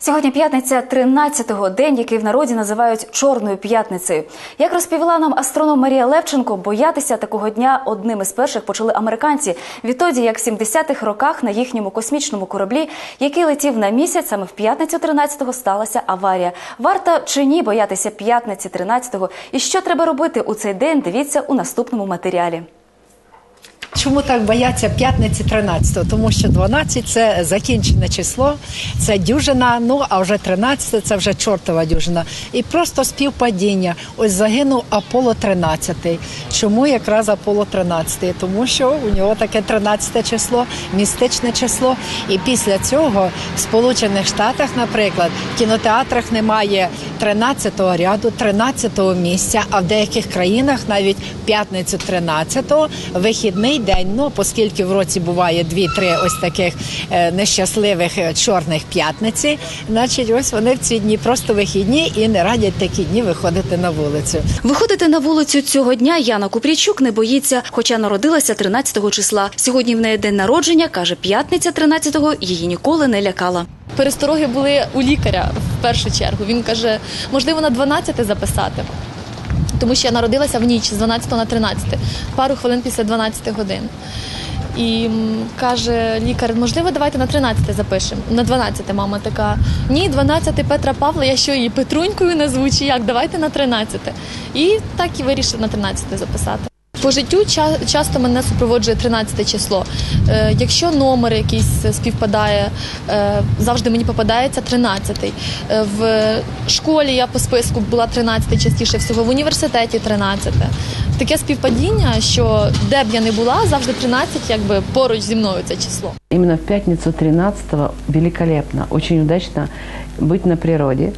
Сьогодні п'ятниця 13-го, день, який в народі називають Чорною п'ятницею. Як розповіла нам астроном Марія Левченко, боятися такого дня одним із перших почали американці. Відтоді, як в 70-х роках на їхньому космічному кораблі, який летів на місяць, саме в п'ятницю 13-го сталася аварія. Варто чи ні боятися п'ятниці 13-го? І що треба робити у цей день? Дивіться у наступному матеріалі. Чому так бояться п'ятниці 13-го? Тому що 12 – це закінчене число, це дюжина, ну а вже 13 – це вже чортова дюжина. І просто співпадіння. Ось загинув Аполло 13. Чому якраз Аполло 13? Тому що у нього таке 13 число, містичне число. І після цього в Сполучених Штатах, наприклад, в кінотеатрах немає 13-го ряду, 13-го місця, а в деяких країнах навіть п'ятницю 13-го вихідний день. Ну, оскільки в році буває дві-три ось таких е, нещасливих е, чорних п'ятниці, значить, ось вони в ці дні просто вихідні і не радять такі дні виходити на вулицю. Виходити на вулицю цього дня Яна Купрійчук не боїться, хоча народилася 13 числа. Сьогодні в неї день народження, каже, п'ятниця 13-го її ніколи не лякала. Перестороги були у лікаря в першу чергу. Він каже, можливо, на 12 записати. Тому що я народилася в ніч з 12 на 13, пару хвилин після 12 годин. І каже лікар, можливо, давайте на 13 запишемо. На 12 мама така. Ні, 12 Петра Павла, я що її Петрунькою назву, чи як? Давайте на 13. І так і вирішив на 13 записати. По життю ча- часто мене супроводжує 13 число. Е, якщо номер якийсь співпадає, е, завжди мені попадається 13. Е, в школі я по списку була 13 частіше всього, в університеті 13. Таке співпадіння, що де б я не була, завжди 13, якби поруч зі мною це число. Именно в пятницу 13-го великолепно, очень удачно быть на природе.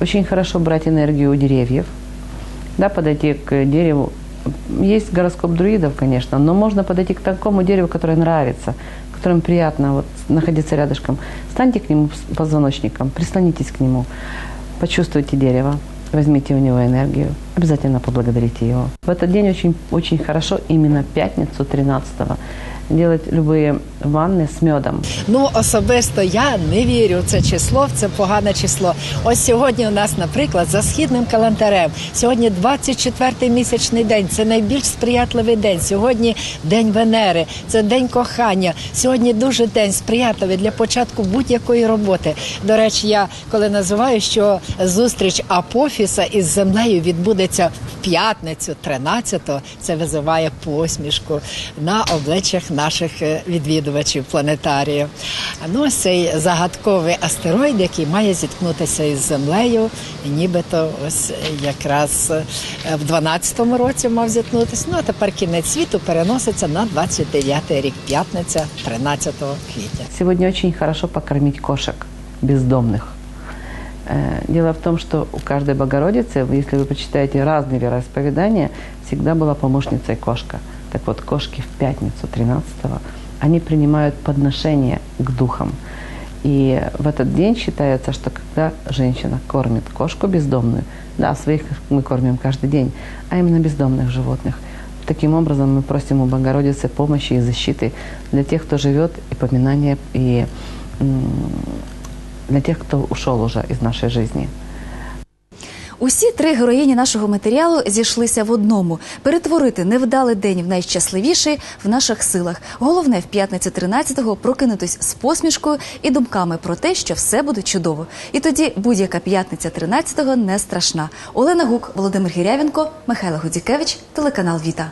Очень хорошо брать энергию у деревьев, да, подойти к дереву. Есть гороскоп друидов, конечно, но можно подойти к такому дереву, которое нравится, которым приятно вот, находиться рядышком. Станьте к нему позвоночником, прислонитесь к нему, почувствуйте дерево, возьмите у него энергию, обязательно поблагодарите его. В этот день очень, очень хорошо именно пятницу 13-го делать любые ванны с медом. Ну, особисто я не вірю в це число, в це погане число. Ось сьогодні у нас, наприклад, за східним календарем, сьогодні 24-й місячний день. Це найбільш сприятливий день. Сьогодні день Венери, це день кохання. Сьогодні дуже день сприятливий для початку будь-якої роботи. До речі, я коли називаю, що зустріч Апофіса із землею відбудеться в п'ятницю, 13-го, це визиває посмішку на обличчях наших е, відвідувачів планетарію. Ну, ось цей загадковий астероїд, який має зіткнутися із землею, і нібито ось якраз е, в 12-му році мав зіткнутися. Ну а тепер кінець світу переноситься на 29-й рік, п'ятниця, 13 квітня. Сегодня очень хорошо покормить кошек бездомных. Э, Дело в том, что у каждой Богородицы, вы- если вы почитаете разные вероисповедания, всегда была помощницей кошка. Так вот, кошки в пятницу 13-го, они принимают подношение к духам. И в этот день считается, что когда женщина кормит кошку бездомную, да, своих мы кормим каждый день, а именно бездомных животных, Таким образом, мы просим у Богородицы помощи и защиты для тех, кто живет, и поминания, и для тех, кто ушел уже из нашей жизни. Усі три героїні нашого матеріалу зійшлися в одному: перетворити невдалий день в найщасливіший в наших силах. Головне в п'ятницю 13-го прокинутись з посмішкою і думками про те, що все буде чудово. І тоді будь-яка п'ятниця 13-го не страшна. Олена Гук, Володимир Гірявенко, Михайло Гудзікевич, телеканал Віта.